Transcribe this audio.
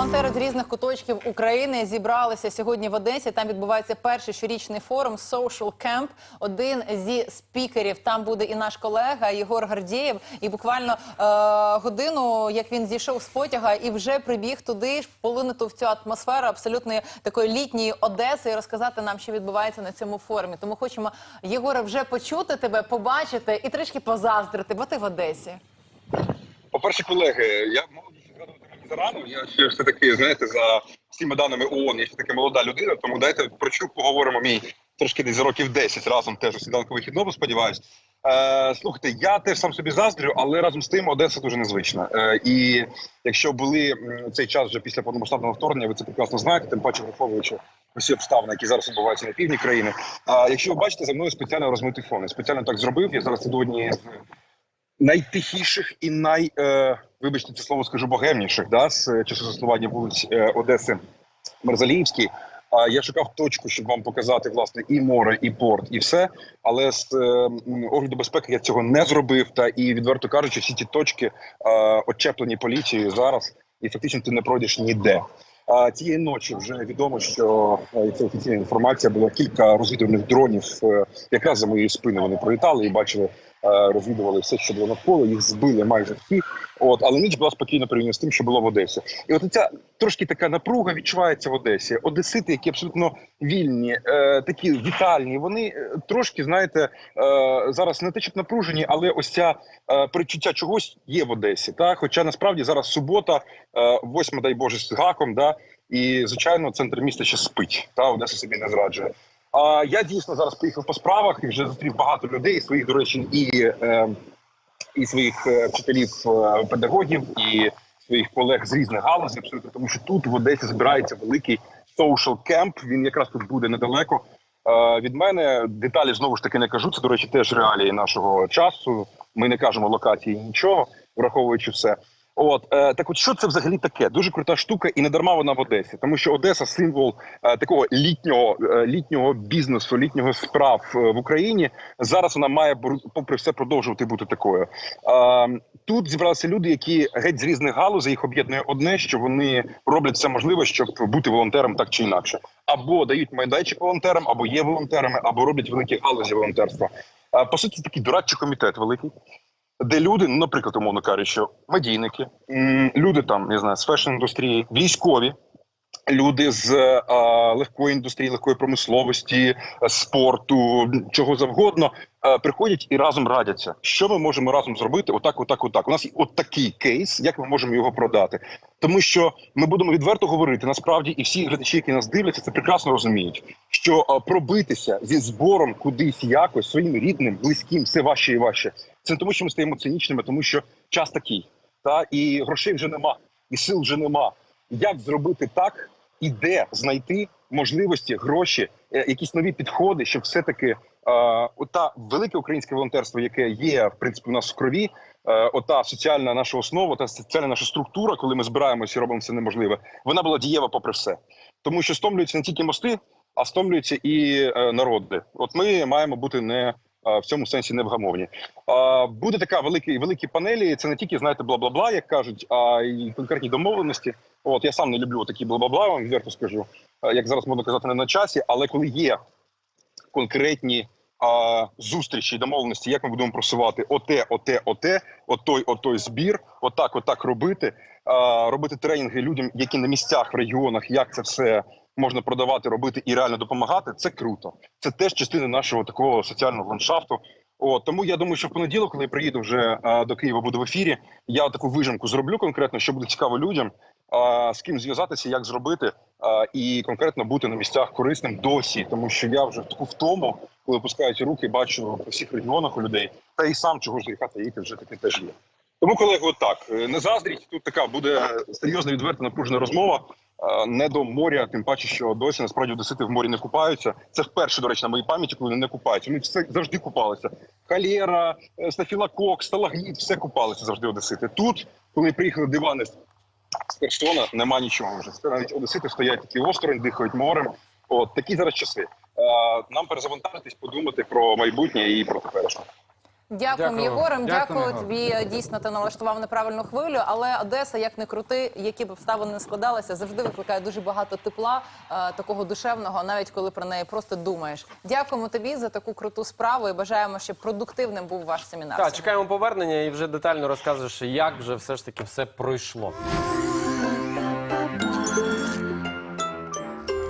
волонтери з різних куточків України зібралися сьогодні в Одесі. Там відбувається перший щорічний форум Social Camp. Один зі спікерів там буде і наш колега Єгор Гардієв. І буквально е, годину, як він зійшов з потяга, і вже прибіг туди, ж полинути в цю атмосферу абсолютної такої літньої Одеси і розказати нам, що відбувається на цьому форумі. Тому хочемо Єгоре вже почути тебе, побачити і трішки позаздрити, бо ти в Одесі. По-перше, колеги, я ще зарано. Я ще все таки, знаєте, за всіма даними ООН, я ще таки молода людина, тому дайте про чук поговоримо мій трошки десь за років 10 разом теж у сніданку вихідному, сподіваюсь. Е, слухайте, я теж сам собі заздрю, але разом з тим Одеса дуже незвична. Е, і якщо були цей час вже після повномасштабного вторгнення, ви це прекрасно знаєте, тим паче враховуючи усі обставини, які зараз відбуваються на півдні країни. А якщо ви бачите, за мною спеціально розмитий фон. Я спеціально так зробив. Я зараз однієї з найтихіших і най, е, вибачте, це слово скажу богемніших, да, з часу заснування вулиць е, Одеси Мерзаліївській. А я шукав точку, щоб вам показати власне і море, і порт, і все. Але з е, огляду безпеки я цього не зробив. Та і відверто кажучи, всі ті точки е, очеплені поліцією зараз, і фактично ти не пройдеш ніде. А цієї ночі вже відомо, що е, це офіційна інформація. Було кілька розвідувальних дронів. е, Якраз за моєю спиною вони пролітали і бачили, розвідували все, що було навколо. Їх збили майже всі. От але ніч була спокійно порівняно з тим, що було в Одесі. І от ця трошки така напруга відчувається в Одесі. Одесити, які абсолютно вільні, е, такі вітальні. Вони е, трошки знаєте е, зараз не те, щоб напружені, але ось ця е, перечуття чогось є в Одесі. Та хоча насправді зараз субота, е, восьма, дай Боже, з гаком, да і звичайно, центр міста ще спить. Та Одеса собі не зраджує. А я дійсно зараз поїхав по справах і вже зустрів багато людей своїх, до речі, і, е, і своїх е, вчителів, е, педагогів, і своїх колег з різних галузей, абсолютно, тому що тут в Одесі збирається великий social camp. Він якраз тут буде недалеко. Від мене деталі знову ж таки не кажу. Це, до речі, теж реалії нашого часу. Ми не кажемо локації нічого, враховуючи все. От е, так, от що це взагалі таке? Дуже крута штука, і не дарма вона в Одесі, тому що Одеса символ е, такого літнього е, літнього бізнесу, літнього справ е, в Україні. Зараз вона має попри все продовжувати бути такою. Е, тут зібралися люди, які геть з різних галузей їх об'єднує одне, що вони роблять все можливе, щоб бути волонтером так чи інакше, або дають майданчик волонтерам, або є волонтерами, або роблять великі галузі волонтерства. Е, по суті, такий дорадчий комітет великий де люди, ну, наприклад, умовно кажучи, медійники, люди там не знаю, з фешн індустрії, військові. Люди з а, легкої індустрії, легкої промисловості, е, спорту, чого завгодно, а, приходять і разом радяться. Що ми можемо разом зробити? Отак, отак, отак. У нас є от такий кейс, як ми можемо його продати. Тому що ми будемо відверто говорити. Насправді, і всі глядачі, які нас дивляться, це прекрасно розуміють. Що е, пробитися зі збором кудись якось своїм рідним, близьким, все важче і важче. Це не тому, що ми стаємо цинічними, тому що час такий, та і грошей вже нема, і сил вже нема. Як зробити так, і де знайти можливості, гроші, е, якісь нові підходи, щоб все-таки е, ота велике українське волонтерство, яке є в принципі у нас в крові, ота соціальна наша основа, та соціальна наша структура, коли ми збираємося і робимо все неможливе, вона була дієва попри все, тому що стомлюються не тільки мости, а стомлюються і е, народи. От ми маємо бути не е, в цьому сенсі невгамовні. Буде така великі великі панелі. Це не тільки знаєте бла бла бла, як кажуть, а й конкретні домовленості. От я сам не люблю такі бла бла бла. Вам відверто скажу, Е, як зараз можна казати, не на часі. Але коли є конкретні зустрічі, і домовленості, як ми будемо просувати оте, оте, оте, отой, отой збір, отак, отак робити, а, робити тренінги людям, які на місцях в регіонах, як це все можна продавати, робити і реально допомагати. Це круто. Це теж частина нашого такого соціального ландшафту. От тому я думаю, що в понеділок, коли я приїду вже а, до Києва, буду в ефірі. Я таку вижимку зроблю конкретно, що буде цікаво людям, а, з ким зв'язатися, як зробити, а, і конкретно бути на місцях корисним досі, тому що я вже в таку втому, коли опускають руки, бачу по всіх регіонах у людей, та і сам чого ж гріха таїти вже таке теж є. Тому, колеги, от так е, не заздріть. Тут така буде серйозна відверта напружена розмова. Е, Не до моря, тим паче, що досі насправді одесити в морі не купаються. Це вперше, до речі, на моїй пам'яті, коли не купаються. Вони все завжди купалися. Халєра, е, стафілокок, сталагніт, все купалися завжди одесити. Тут, коли приїхали дивани з Херсона, нема нічого вже. Навіть одесити стоять такі осторонь, дихають морем. От такі зараз часи. Е, Нам перезавантажитись, подумати про майбутнє і про теперішнє. Дякуємо, Дякую. Єгорем. Дякую, Дякую тобі. Дійсно, ти налаштував на правильну хвилю. Але Одеса, як не крути, які б обставини не складалися, завжди викликає дуже багато тепла, е, такого душевного, навіть коли про неї просто думаєш. Дякуємо тобі за таку круту справу і бажаємо, щоб продуктивним був ваш семінар. Так, чекаємо повернення і вже детально розкажеш, як вже все ж таки все пройшло.